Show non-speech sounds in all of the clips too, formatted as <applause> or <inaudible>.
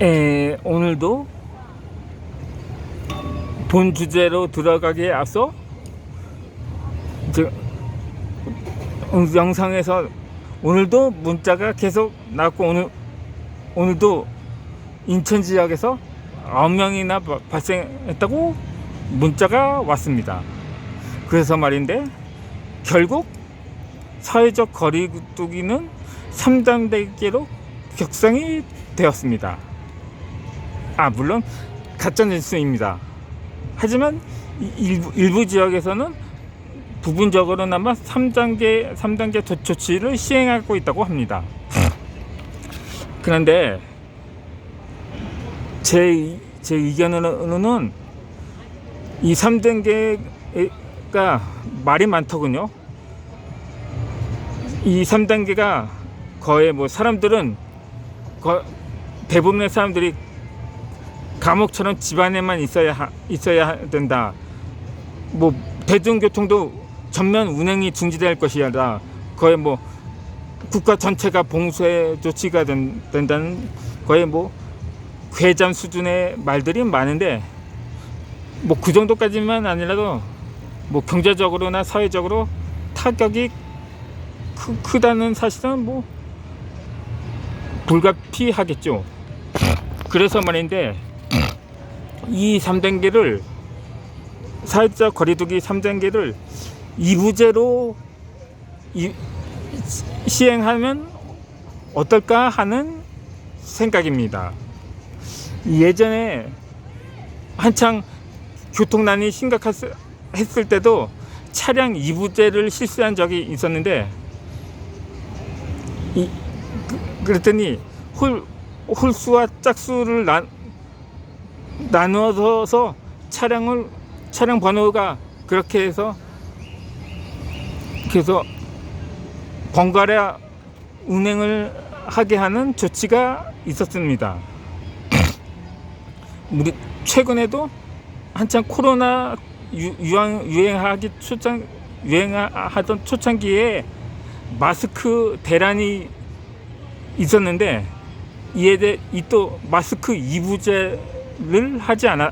에, 오늘도 본 주제로 들어가기에 앞서 저, 음, 영상에서 오늘도 문자가 계속 나왔고 오늘 오늘도 인천 지역에서 9명이나 바- 발생했다고 문자가 왔습니다. 그래서 말인데 결국 사회적 거리두기는 3단계로 격상이 되었습니다. 아 물론 가짜 뉴스입니다. 하지만 이- 일부, 일부 지역에서는 부분적으로나마 3단계 3단계 조- 조치를 시행하고 있다고 합니다. 그런데 제, 제 의견으로는 이 3단계가 말이 많더군요. 이 3단계가 거의 뭐 사람들은 거, 대부분의 사람들이 감옥처럼 집안에만 있어야 하, 있어야 된다. 뭐 대중교통도 전면 운행이 중지될 것이다. 거의 뭐 국가 전체가 봉쇄 조치가 된, 된다는 거의 뭐 괴담 수준의 말들이 많은데 뭐 그 정도까지만 아니라도 뭐 경제적으로나 사회적으로 타격이 크, 크다는 사실은 뭐 불가피하겠죠. 그래서 말인데 이 3단계를 사회적 거리두기 3단계를 이부제로 이, 시행하면 어떨까 하는 생각입니다. 예전에 한창 교통난이 심각했을 때도 차량 이부제를 실시한 적이 있었는데 이, 그, 그랬더니 홀, 홀수와 짝수를 나, 나누어서 차량을 차량 번호가 그렇게 해서 그래서 번갈아 운행을 하게 하는 조치가 있었습니다. <clears throat> 우리 최근에도 한창 코로나 유, 유행, 유행하기 초창 유행하던 초창기에 마스크 대란이 있었는데 이에 대해 이 또 마스크 이부제 를 하지 않아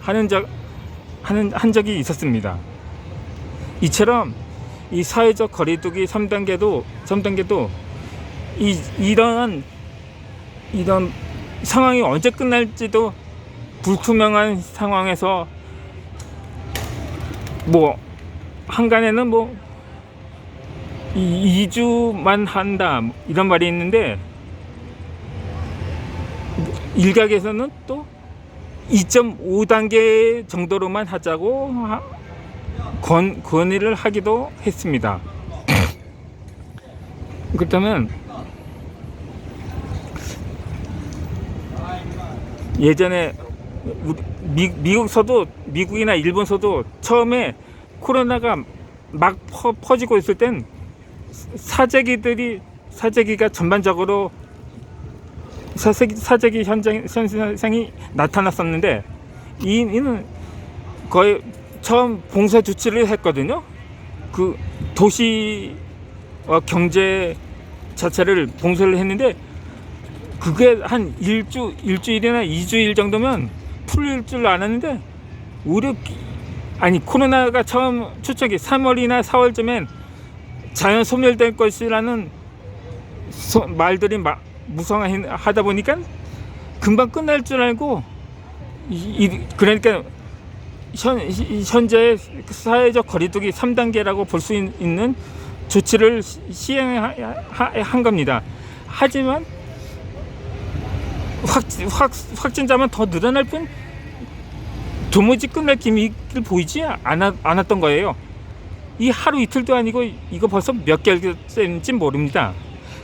하는 적 하는 한 적이 있었습니다. 이처럼 이 사회적 거리두기 3단계도 3단계도 이 이런 이런 상황이 언제 끝날지도 불투명한 상황에서 뭐 한간에는 뭐 이, 2주만 한다 이런 말이 있는데 일각에서는 또 2.5단계 정도로만 하자고 하- 권, 건의를 하기도 했습니다. <laughs> 그렇다면 예전에 미, 미국서도 미국이나 일본서도 처음에 코로나가 막 퍼, 퍼지고 있을 땐 사재기들이 사재기가 전반적으로 사재기, 사재기 현장 현상이 나타났었는데 이, 이는 거의 처음 봉쇄 조치를 했거든요. 그 도시와 경제 자체를 봉쇄를 했는데 그게 한 일주 일주일이나 이주일 정도면 풀릴 줄 알았는데 오히려 아니 코로나가 처음 초창기 3월이나 4월쯤엔 자연 소멸될 것이라는 소- 말들이 막 무성하다 보니까 금방 끝날 줄 알고 이, 이- 그러니까 현, 이- 현재 사회적 거리두기 3단계라고 볼 수 있는 조치를 시- 시행한 겁니다. 하지만 확, 확, 확진자만 더 늘어날 뿐 도무지 끝날 기미를 보이지 않았, 않았던 거예요. 이 하루 이틀도 아니고 이거 벌써 몇 개월째인지 모릅니다.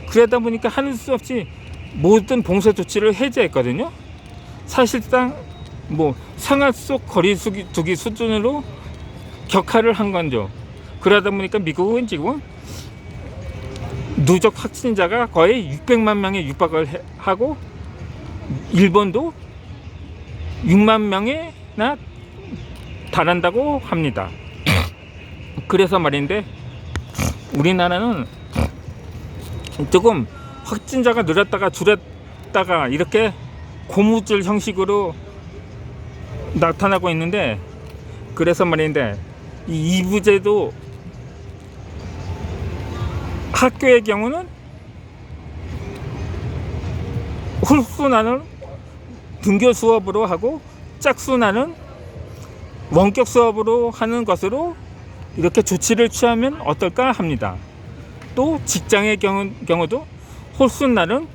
그러다 보니까 하는 수 없이 모든 봉쇄 조치를 해제했거든요. 사실상 뭐 상하 속 거리 두기, 수준으로 격하를 한 건죠. 그러다 보니까 미국은 지금 누적 확진자가 거의 600만 명에 육박을 해- 하고 일본도 6만 명에나 달한다고 합니다. 그래서 말인데 우리나라는 조금 확진자가 늘었다가 줄었다가 이렇게 고무줄 형식으로 나타나고 있는데 그래서 말인데 이 이부제도 학교의 경우는 홀수나는 등교 수업으로 하고 짝수나는 원격 수업으로 하는 것으로 이렇게 조치를 취하면 어떨까 합니다. 또 직장의 경우, 경우도 홀수 날은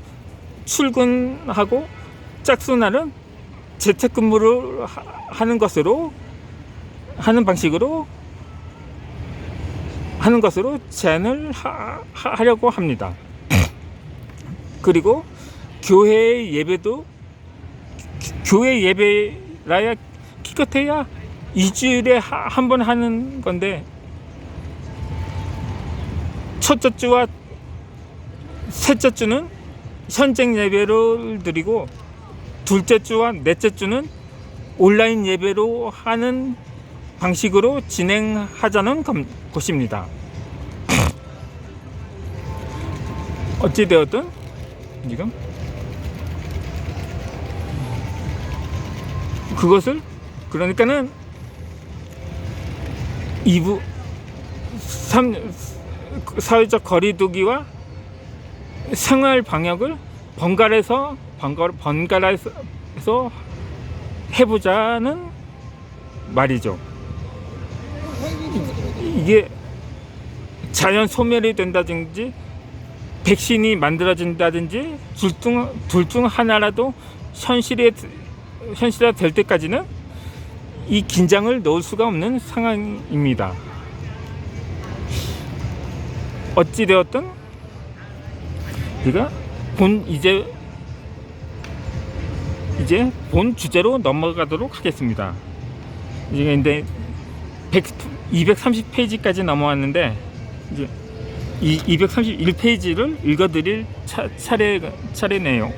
출근하고 짝수 날은 재택근무를 하- 하는 것으로 하는 방식으로 하는 것으로 제안을 하, 하- 하려고 합니다. 그리고 교회 예배도 교회 예배라야 기껏해야 일주일에 한 번 하는 건데 첫째 주와 셋째 주는 현장 예배를 드리고 둘째 주와 넷째 주는 온라인 예배로 하는 방식으로 진행하자는 것- 것입니다. 어찌 되었든 지금 그것을 그러니까는 2부 3 사회적 거리두기와 생활 방역을 번갈아서 번갈 번갈아서 해보자는 말이죠. 이- 이게 자연 소멸이 된다든지 백신이 만들어진다든지 둘중 중 하나라도 현실에 현실화 될 때까지는 이 긴장을 놓을 수가 없는 상황입니다. 어찌 되었든 우리가 본 이제 이제 본 주제로 넘어가도록 하겠습니다. 이제 근데 100, 230페이지까지 넘어왔는데 이제 이 231페이지를 읽어드릴 차, 차례 차례네요.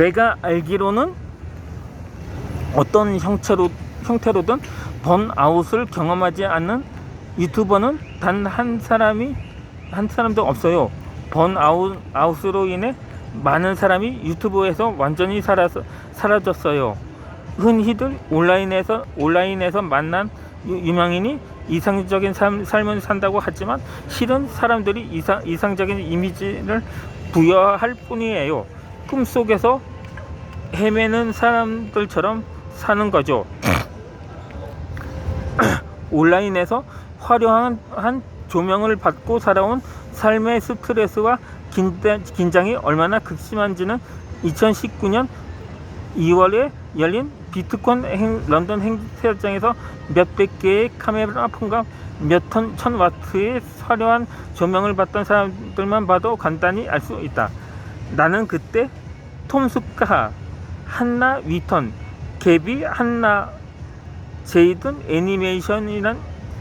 내가 알기로는 어떤 형태로 형태로든 번아웃을 경험하지 않는 유튜버는 단 한 사람이 한 사람도 없어요. 번아웃 아웃으로 인해 많은 사람이 유튜브에서 완전히 사라 사라졌어요. 흔히들 온라인에서 온라인에서 만난 유- 유명인이 이상적인 삶, 삶을 산다고 하지만 실은 사람들이 이상, 이상적인 이미지를 부여할 뿐이에요. 꿈속에서 헤매는 사람들처럼 사는 거죠. <clears throat> 온라인에서 화려한 한 조명을 받고 살아온 삶의 스트레스와 긴장, 긴장이 얼마나 극심한지는 2019년 2월에 열린 비트콘 행, 런던 행사장에서 몇백 개의 카메라 폰과 몇톤천 와트의 화려한 조명을 받던 사람들만 봐도 간단히 알 수 있다. 나는 그때 톰 수카, 한나 위턴, 개비 한나, 제이든 애니메이션이란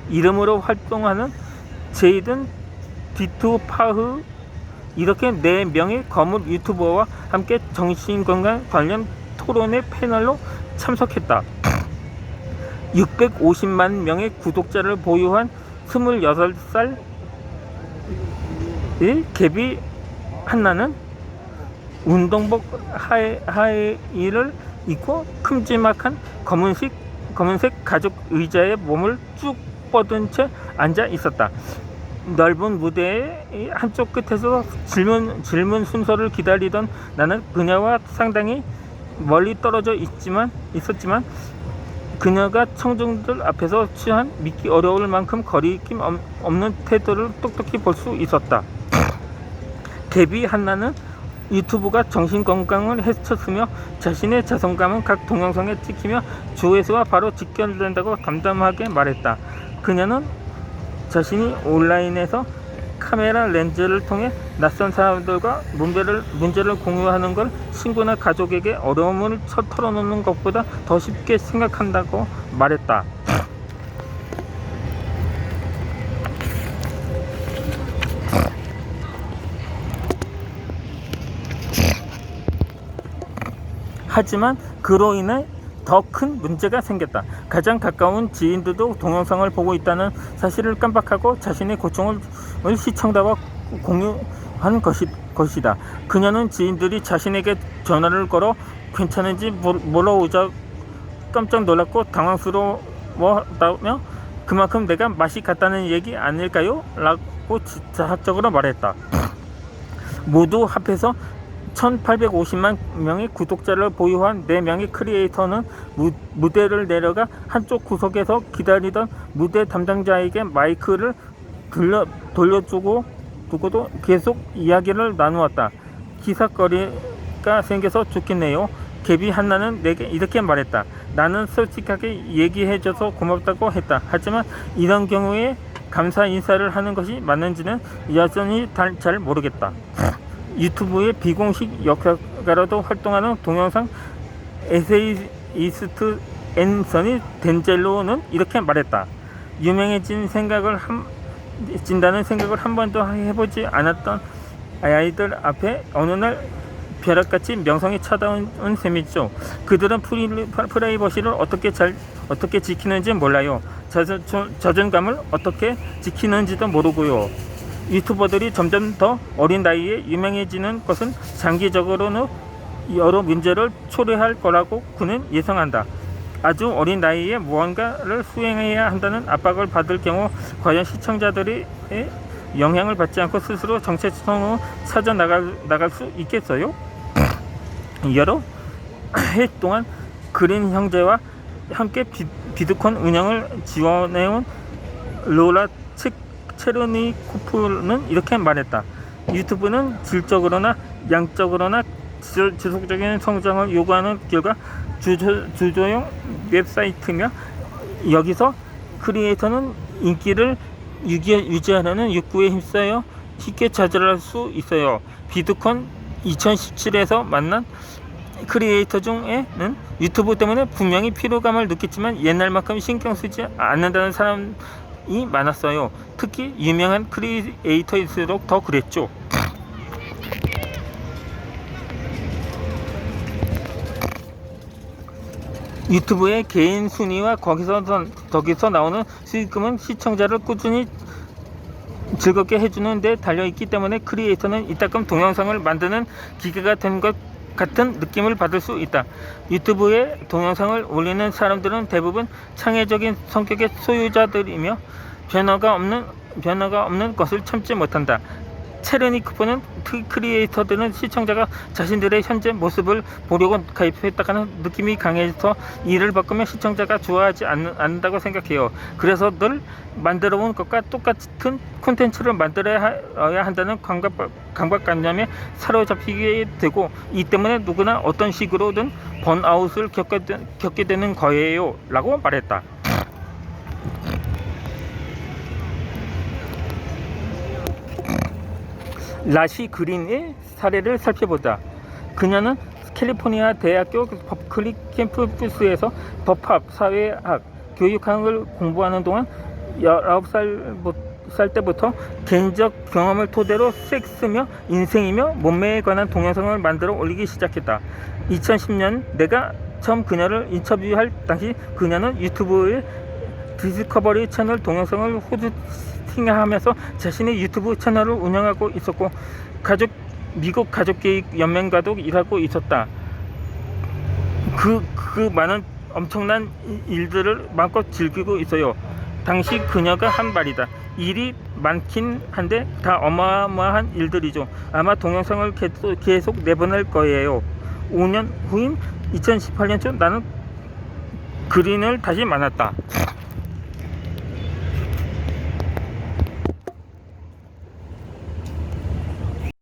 이름으로 활동하는 제이든 디투 파흐 이렇게 네 명의 거물 유튜버와 함께 정신건강 관련 토론회 패널로 참석했다. <clears throat> 650만 명의 구독자를 보유한 26살 의 개비 한나는 운동복 하에, 하의를 입고 큼지막한 검은색 검은색 가죽 의자에 몸을 쭉 뻗은 채 앉아 있었다. 넓은 무대의 한쪽 끝에서 질문 질문 순서를 기다리던 나는 그녀와 상당히 멀리 떨어져 있지만 있었지만 그녀가 청중들 앞에서 취한 믿기 어려울 만큼 거리낌 없- 없는 태도를 똑똑히 볼 수 있었다. <clears throat> 데뷔 한나는 유튜브가 정신 건강을 해쳤으며 자신의 자존감은 각 동영상에 찍히며 조회수와 바로 직결된다고 담담하게 말했다. 그녀는 자신이 온라인에서 카메라 렌즈를 통해 낯선 사람들과 문제를, 문제를 공유하는 걸 친구나 가족에게 어려움을 쳐- 털어놓는 것보다 더 쉽게 생각한다고 말했다. 하지만 그로 인해 더 큰 문제가 생겼다. 가장 가까운 지인들도 동영상을 보고 있다는 사실을 깜빡하고 자신의 고충을 시청자와 공유하는 것이, 것이다. 그녀는 지인들이 자신에게 전화를 걸어 괜찮은지 물- 물어오자 깜짝 놀랐고 당황스러워하다며 그만큼 내가 맛이 같다는 얘기 아닐까요? 라고 자학적으로 말했다. 모두 합해서 1850만 명의 구독자를 보유한 4명의 크리에이터는 무, 무대를 내려가 한쪽 구석에서 기다리던 무대 담당자에게 마이크를 들려, 돌려주고 두고도 계속 이야기를 나누었다. 기사거리가 생겨서 좋겠네요. 개비 한나는 내게 이렇게 말했다. 나는 솔직하게 얘기해줘서 고맙다고 했다. 하지만 이런 경우에 감사 인사를 하는 것이 맞는지는 여전히 달- 잘 모르겠다. 유튜브의 비공식 역할가로도 활동하는 동영상 에세이스트 앤서니 덴젤로는 이렇게 말했다. 유명해진 생각을 한, 진다는 생각을 한 번도 해보지 않았던 아이들 앞에 어느 날 벼락같이 명성이 찾아온 셈이죠. 그들은 프리, 프라이버시를 어떻게 잘 어떻게 지키는지 몰라요. 자존, 자존감을 어떻게 지키는지도 모르고요. 유튜버들이 점점 더 어린 나이에 유명해지는 것은 장기적으로는 여러 문제를 초래할 거라고 그는 예상한다. 아주 어린 나이에 무언가를 수행해야 한다는 압박을 받을 경우 과연 시청자들이 영향을 받지 않고 스스로 정체성을 찾아 나갈, 나갈 수 있겠어요? <clears throat> 여러 <clears throat> 해 동안 그린 형제와 함께 비, 비드콘 운영을 지원해온 로라 체, 체르니코프는 이렇게 말했다. 유튜브는 질적으로나 양적으로나 지- 지속적인 성장을 요구하는 결과 주조, 주조용 웹사이트며 여기서 크리에이터는 인기를 유기, 유지하려는 욕구에 힘써여 쉽게 좌절할 수 있어요. 비드콘 2017에서 만난 크리에이터 중에는 유튜브 때문에 분명히 피로감을 느꼈지만 옛날만큼 신경 쓰지 않는다는 사람 이 많았어요. 특히 유명한 크리에이터일수록 더 그랬죠. 유튜브의 개인 순위와 거기서 거기서 나오는 수익금은 시청자를 꾸준히 즐겁게 해주는 데 달려있기 때문에 크리에이터는 이따금 동영상을 만드는 기계가 된 것 같은 느낌을 받을 수 있다. 유튜브에 동영상을 올리는 사람들은 대부분 창의적인 성격의 소유자들이며 변화가 없는 변화가 없는 것을 참지 못한다. 체르니크프는 크리에이터들은 시청자가 자신들의 현재 모습을 보려고 가입했다가는 느낌이 강해서 이를 바꾸면 시청자가 좋아하지 않, 않는다고 생각해요. 그래서 늘 만들어 온 것과 똑같은 콘텐츠를 만들어야 한다는 강박, 강박관념에 사로잡히게 되고 이 때문에 누구나 어떤 식으로든 번아웃을 겪게, 되, 겪게 되는 거예요. 라고 말했다. 라시 그린의 사례를 살펴보자. 그녀는 캘리포니아 대학교 버클리 캠퍼스에서 법학, 사회학, 교육학을 공부하는 동안 19살 살 때부터 개인적 경험을 토대로 섹스며 인생이며 몸매에 관한 동영상을 만들어 올리기 시작했다. 2010년 내가 처음 그녀를 인터뷰할 당시 그녀는 유튜브에 디스커버리 채널 동영상을 호 스팅하면서 자신의 유튜브 채널을 운영하고 있었고 가족 미국 가족계획 연맹과도 일하고 있었다. 그, 그 많은 엄청난 일들을 마음껏 즐기고 있어요. 당시 그녀가 한 말이다. 일이 많긴 한데 다 어마어마한 일들이죠. 아마 동영상을 계속, 계속 내보낼 거예요. 5년 후인 2018년 초 나는 그린을 다시 만났다.